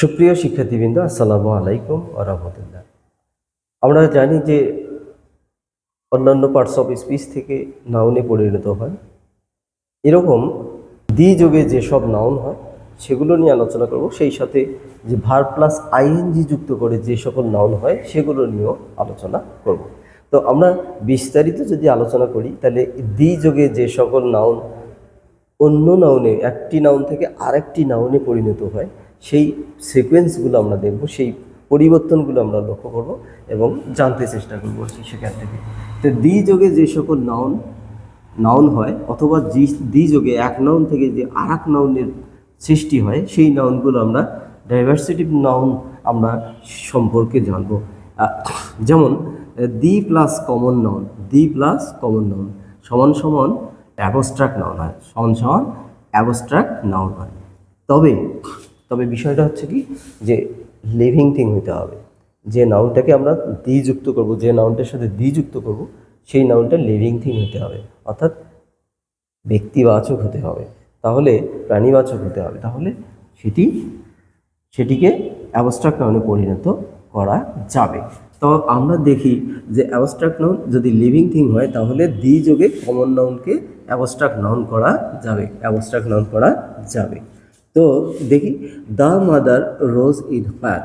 সুপ্রিয় শিক্ষার্থীবৃন্দ, আসসালামু আলাইকুম আরহামতুল্লাহ আমরা জানি যে অন্যান্য পার্টস অফ স্পিচ থেকে নাউনে পরিণত হয়। এরকম দ্বি যোগে যেসব নাউন হয়, সেগুলো নিয়ে আলোচনা করব। সেই সাথে যে ভার প্লাস আইএনজি যুক্ত করে যে সকল নাউন হয়, সেগুলো নিয়েও আলোচনা করব। তো আমরা বিস্তারিত যদি আলোচনা করি, তাহলে দ্বি যোগে যে সকল নাউন অন্য নাউনে একটি নাউন থেকে আরেকটি নাউনে পরিণত হয়। সেই সিকোয়েন্সগুলো আমরা দেখব, সেই পরিবর্তনগুলো আমরা লক্ষ্য করব এবং জানতে চেষ্টা করব সেখান থেকে। তো দ্বি যোগে যে সকল নাউন নাউন হয় অথবা দ্বি যোগে এক নাউন থেকে যে আর এক নাউনের সৃষ্টি হয়, সেই নাউনগুলো আমরা ডাইভার্সিটিভ নাউন আমরা সম্পর্কে জানব। যেমন the plus common noun the plus common noun সমান সমান অ্যাবস্ট্রাক্ট নাউন হয়, সমান সমান অ্যাবস্ট্রাক্ট নাউন হয়। তবে তবে বিষয়টা হচ্ছে কি যে লিভিং থিং হতে হবে। যে নাউনটাকে আমরা দি যুক্ত করব, যে নাউনটার সাথে দি যুক্ত করব, সেই নাউনটা লিভিং থিং হতে হবে। অর্থাৎ ব্যক্তিবাচক হতে হবে। তাহলে প্রাণীবাচক হতে হবে। তাহলে সেটি, সেটিকে অ্যাবস্ট্রাক্ট নাউনে পরিণত করা যাবে। তো আমরা দেখি যে অ্যাবস্ট্রাক্ট নাউন যদি লিভিং থিং হয়, তাহলে দ্বি যোগে কমন নাউনকে অ্যাবস্ট্রাক্ট নাউন করা যাবে। অ্যাবস্ট্রাক্ট নাউন করা যাবে। তো দেখি the mother rose in fire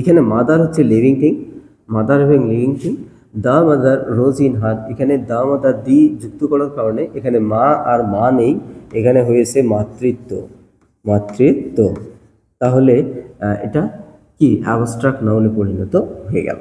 এখানে মাদার হচ্ছে লিভিং থিং, মাদার এবং living thing. The mother rose in her এখানে দ্য মাদার দি যুক্ত করার কারণে এখানে মা আর মা নেই, এখানে হয়েছে মাতৃত্ব মাতৃত্ব। তাহলে এটা কি অ্যাবস্ট্রাক্ট নাউনে পরিণত হয়ে গেল।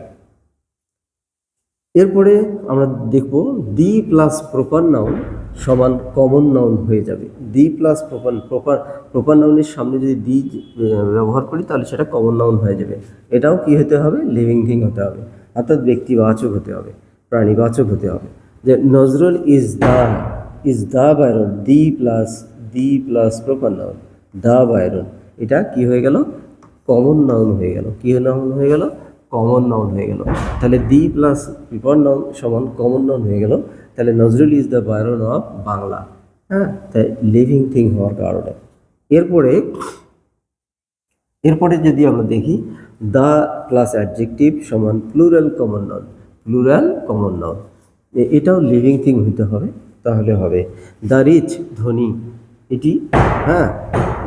এরপরে আমরা দেখব দি প্লাস প্রপার নাউন সমান কমন নাউন হয়ে যাবে। The plus proper proper proper নাউনের সামনে যদি দি আহ, ব্যবহার করি তাহলে সেটা কমন নাউন হয়ে যাবে। এটাও কি হতে হবে? লিভিং থিং হতে হবে। অর্থাৎ ব্যক্তিবাচক হতে হবে প্রাণীবাচক হতে হবে। যে Nazrul is the is the Byron the plus the plus proper noun the Byron. এটা কি হয়ে গেল? কমন নাউন হয়ে গেল। কি নাউন হয়ে গেল? কমন নাউন হয়ে গেল। তাহলে দি প্লাস প্রিপার নাউন সমান কমন নাউন হয়ে গেল। তাহলে Nazrul is the Byron of Bangla হ্যাঁ? তাই লিভিং থিং হওয়ার কারণে। এরপরে এরপরে যদি আমরা দেখি দ্য প্লাস অ্যাডজেক্টিভ সমান plural common noun plural common noun এটাও লিভিং থিং হতে হবে, তাহলে হবে দ্য রিচ ধনী, এটি হ্যাঁ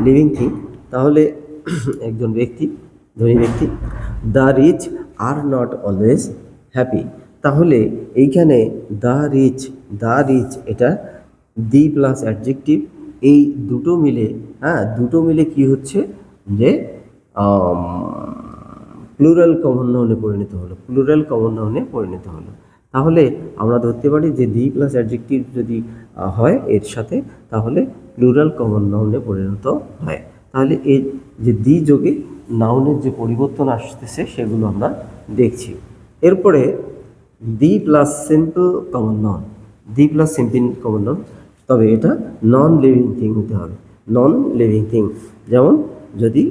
লিভিং থিং তাহলে একজন ব্যক্তি, ধনী ব্যক্তি the rich are not always happy তাহলে এইখানে দ্য রিচ দ্য রিচ এটা দি প্লাস অ্যাডজেক্টিভ এই দুটো মিলে হ্যাঁ দুটো মিলে কি হচ্ছে? যে প্লুরাল কমন নাউনে পরিণত হলো প্লুরাল কমন নাউনে পরিণত হলো। তাহলে আমরা ধরতে পারি যে দি প্লাস অ্যাডজেক্টিভ যদি হয় এর সাথে, তাহলে প্লুরাল কমন নাউনে পরিণত হয়। তাহলে এই যে দি যোগে নাউনের যে পরিবর্তন আসতেছে, সেগুলো আমরা দেখছি। এরপরে the plus simple common noun the plus simple common noun তবে এটা নন লিভিং থিং হতে হবে। নন লিভিং থিং যেমন যদি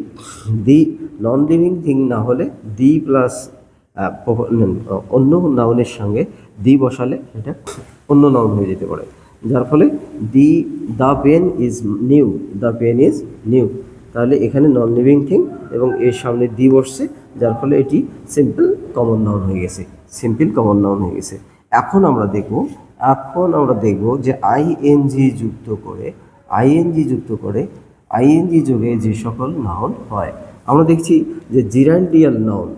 দি নন লিভিং থিং না হলে দি প্লাস অন্য নাউনের সঙ্গে দি বসালে এটা অন্য নাউন হয়ে যেতে পারে। যার ফলে the the pen is new the pen is new তাহলে এখানে নন লিভিং থিং এবং এর সামনে দি বসছে। যার ফলে এটি সিম্পল কমন নাউন হয়ে গেছে সিম্পল কমন নাউন হয়ে গেছে। এখন আমরা দেখব, এখন আমরা দেখব যে আইএনজি যুক্ত করে আইএনজি যুক্ত করে আইএনজি যোগে যে সকল নাউন হয়। আমরা দেখছি যে জিরান্ডিয়াল নাউন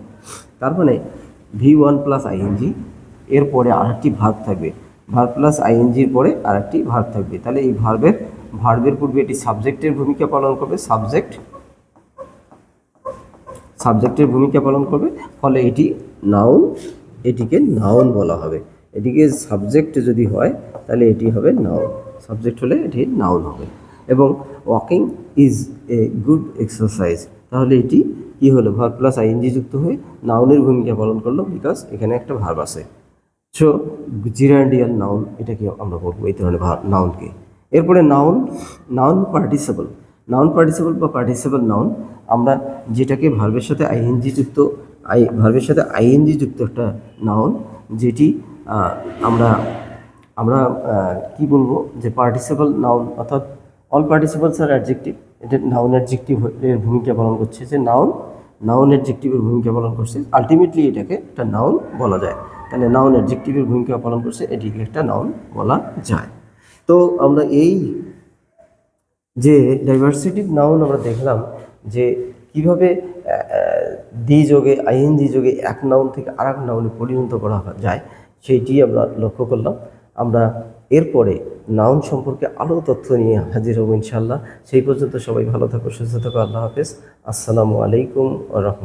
তার মানে ভি ওয়ান প্লাস আইএনজি এরপরে আরেকটি ভার্ব থাকবে। ভার্ব প্লাস আইএনজির পরে আরেকটি ভার্ব থাকবে। তাহলে এই ভার্বের ভার্বের পূর্বে এটি সাবজেক্টের ভূমিকা পালন করবে। সাবজেক্ট সাবজেক্টের ভূমিকা পালন করবে, ফলে এটি নাউন এটিকে নাউন বলা হবে। এটিকে সাবজেক্ট যদি হয়, তাহলে এটি হবে নাউন সাবজেক্ট হলে এটি নাউন হবে। এবং walking is a good exercise তাহলে এটি কি হলো? ভার্ব প্লাস আইএনজি যুক্ত হয়ে নাউনের ভূমিকা পালন করল বিকজ এখানে একটা ভার্ব আছে। সো জিরান্ডিয়াল নাউন এটাকে আমরা বলব এই ধরনের নাউনকে এরপরে noun noun participle noun participle বা পার্টিসিপল নাউন আমরা যেটাকে ভার্বের সাথে আইএনজি যুক্ত, আই ভার্বের সাথে আইএনজি যুক্ত একটা নাউন যেটি আমরা আমরা কি বলব? যে পার্টিসিপল নাউন অর্থাৎ অল পার্টিসিপলস আর অ্যাডজেক্টিভ এটা নাউন অ্যাডজেক্টিভ এর ভূমিকা পালন করছে। যে নাউন নাউন অ্যাডজেক্টিভের ভূমিকা পালন করছে। আলটিমেটলি এটাকে একটা নাউন বলা যায়। তাহলে নাউন অ্যাডজেক্টিভের ভূমিকা পালন করছে। এটিকে একটা নাউন বলা যায়। তো আমরা এই যে ডাইভার্সিটি নাউন আমরা দেখলাম যে কীভাবে দি যোগে আইএনজি যোগে এক নাউন থেকে আর এক নাউনে পরিণত করা যায়, সেইটি আমরা লক্ষ্য করলাম। আমরা এরপরে নাউন সম্পর্কে আরও তথ্য নিয়ে হাজির হব ইনশাল্লাহ সেই পর্যন্ত সবাই ভালো থাকো, সুস্থ থাকো, আল্লাহ হাফেজ। আসসালামু আলাইকুম রহমতুল্লাহ।